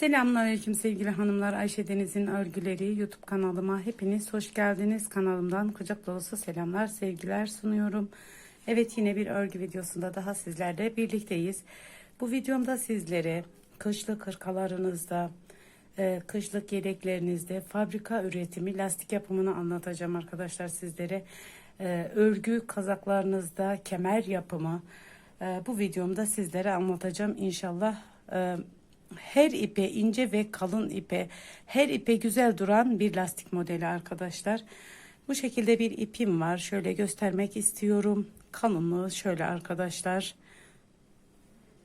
Selamünaleyküm sevgili hanımlar. Ayşe Deniz'in örgüleri YouTube kanalıma hepiniz hoş geldiniz. Kanalımdan kucak dolusu selamlar, sevgiler sunuyorum. Evet yine bir örgü videosunda daha sizlerle birlikteyiz. Bu videomda sizlere kışlık hırkalarınızda, e, kışlık yedeklerinizde fabrika üretimi lastik yapımını anlatacağım arkadaşlar sizlere. E, Örgü kazaklarınızda kemer yapımı e, bu videomda sizlere anlatacağım inşallah. Her ipe ince ve kalın ipe her ipe güzel duran bir lastik modeli arkadaşlar. Bu şekilde bir ipim var. Şöyle göstermek istiyorum. Kalınlığı şöyle arkadaşlar.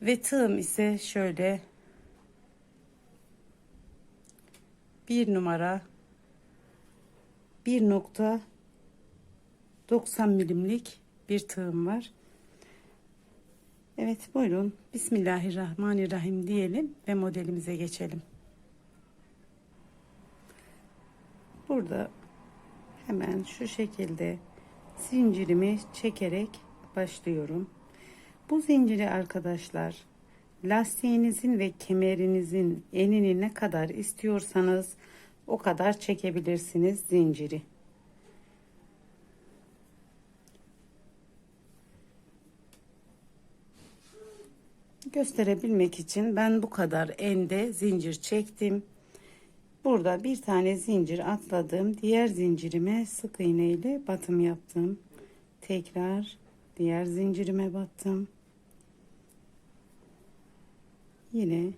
Ve tığım ise şöyle bir numara 1.90 milimlik bir tığım var. Evet buyurun. Bismillahirrahmanirrahim diyelim ve modelimize geçelim. Burada hemen şu şekilde zincirimi çekerek başlıyorum. Bu zinciri arkadaşlar lastiğinizin ve kemerinizin enini ne kadar istiyorsanız o kadar çekebilirsiniz zinciri. Gösterebilmek için ben bu kadar ende zincir çektim. Burada bir tane zincir atladım. Diğer zincirime sık iğne ile batım yaptım. Tekrar diğer zincirime battım. Yine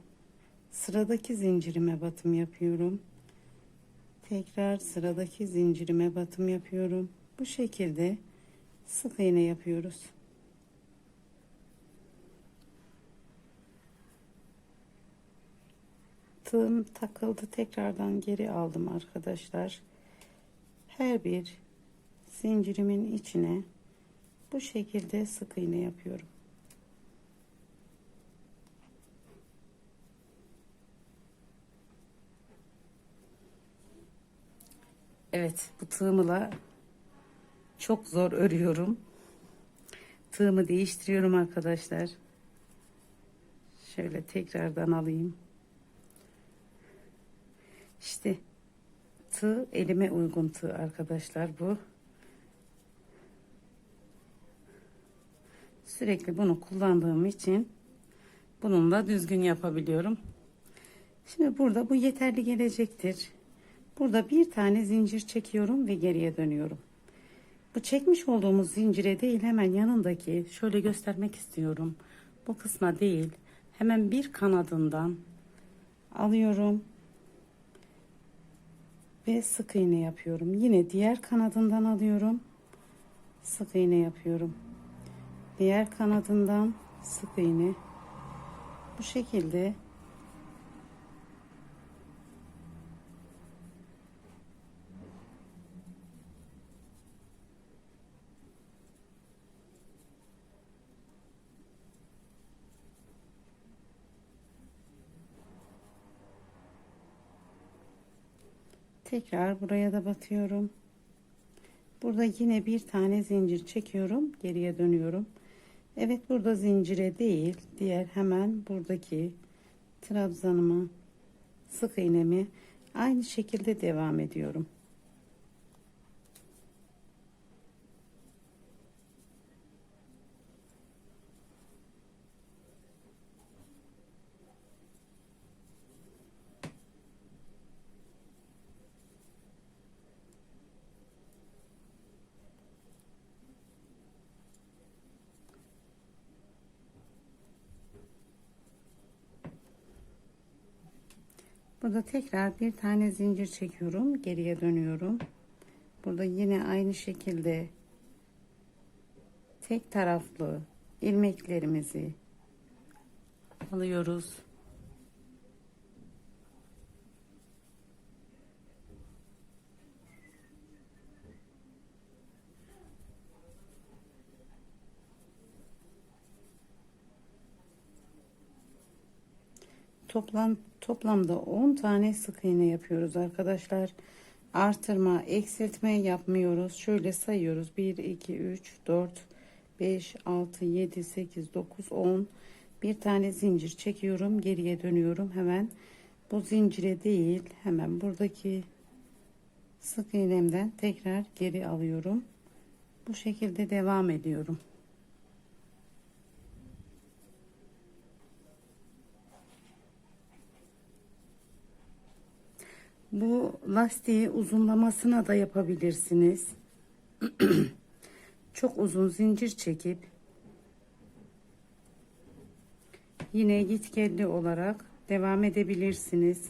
sıradaki zincirime batım yapıyorum. Tekrar sıradaki zincirime batım yapıyorum. Bu şekilde sık iğne yapıyoruz. Tığım takıldı tekrardan geri aldım arkadaşlar. Her bir zincirimin içine bu şekilde sık iğne yapıyorum. Evet bu tığımla çok zor örüyorum. Tığımı değiştiriyorum arkadaşlar. Şöyle tekrardan alayım işte tığ elime uygun tığ arkadaşlar bu. Sürekli bunu kullandığım için bununla düzgün yapabiliyorum. Şimdi burada bu yeterli gelecektir. Burada bir tane zincir çekiyorum ve geriye dönüyorum. Bu çekmiş olduğumuz zincire değil hemen yanındaki şöyle göstermek istiyorum. Bu kısma değil hemen bir kanadından alıyorum ve sık iğne yapıyorum. Yine diğer kanadından alıyorum. Sık iğne yapıyorum. Diğer kanadından sık iğne. Bu şekilde tekrar buraya da batıyorum. Burada yine bir tane zincir çekiyorum geriye dönüyorum. Evet burada zincire değil diğer hemen buradaki trabzanımı sık iğnemi aynı şekilde devam ediyorum Burada tekrar bir tane zincir çekiyorum. Geriye dönüyorum. Burada yine aynı şekilde tek taraflı ilmeklerimizi alıyoruz. Toplam toplamda 10 tane sık iğne yapıyoruz arkadaşlar. Artırma, eksiltme yapmıyoruz. Şöyle sayıyoruz. 1 2 3 4 5 6 7 8 9 10 bir tane zincir çekiyorum. Geriye dönüyorum. Hemen bu zincire değil hemen buradaki sık iğnemden tekrar geri alıyorum. Bu şekilde devam ediyorum. Bu lastiği uzunlamasına da yapabilirsiniz. Çok uzun zincir çekip yine gitgelli olarak devam edebilirsiniz.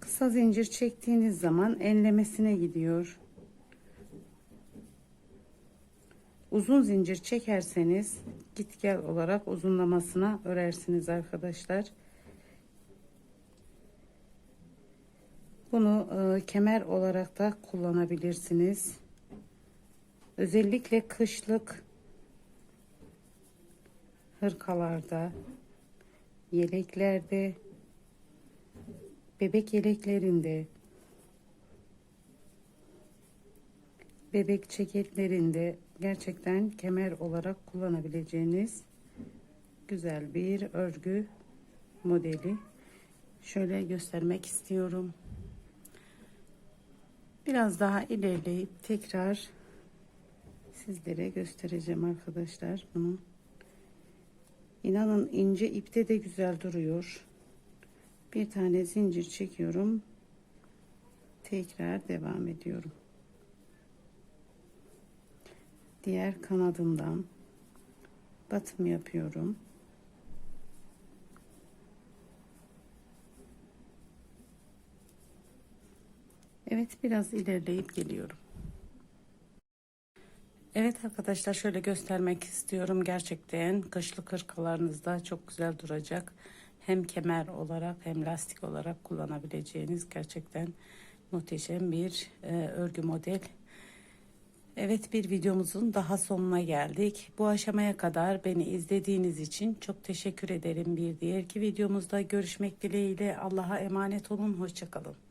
Kısa zincir çektiğiniz zaman enlemesine gidiyor. Uzun zincir çekerseniz git gel olarak uzunlamasına örersiniz arkadaşlar. Bunu e, kemer olarak da kullanabilirsiniz. Özellikle kışlık hırkalarda, yeleklerde, bebek yeleklerinde, bebek ceketlerinde gerçekten kemer olarak kullanabileceğiniz güzel bir örgü modeli. Şöyle göstermek istiyorum. Biraz daha ilerleyip tekrar sizlere göstereceğim arkadaşlar bunu. İnanın ince ipte de güzel duruyor. Bir tane zincir çekiyorum. Tekrar devam ediyorum. Diğer kanadından batım yapıyorum. Evet biraz ilerleyip geliyorum. Evet arkadaşlar şöyle göstermek istiyorum. Gerçekten kışlık hırkalarınızda çok güzel duracak. Hem kemer olarak hem lastik olarak kullanabileceğiniz gerçekten muhteşem bir e, örgü model. Evet bir videomuzun daha sonuna geldik. Bu aşamaya kadar beni izlediğiniz için çok teşekkür ederim. Bir diğerki videomuzda görüşmek dileğiyle Allah'a emanet olun. Hoşçakalın.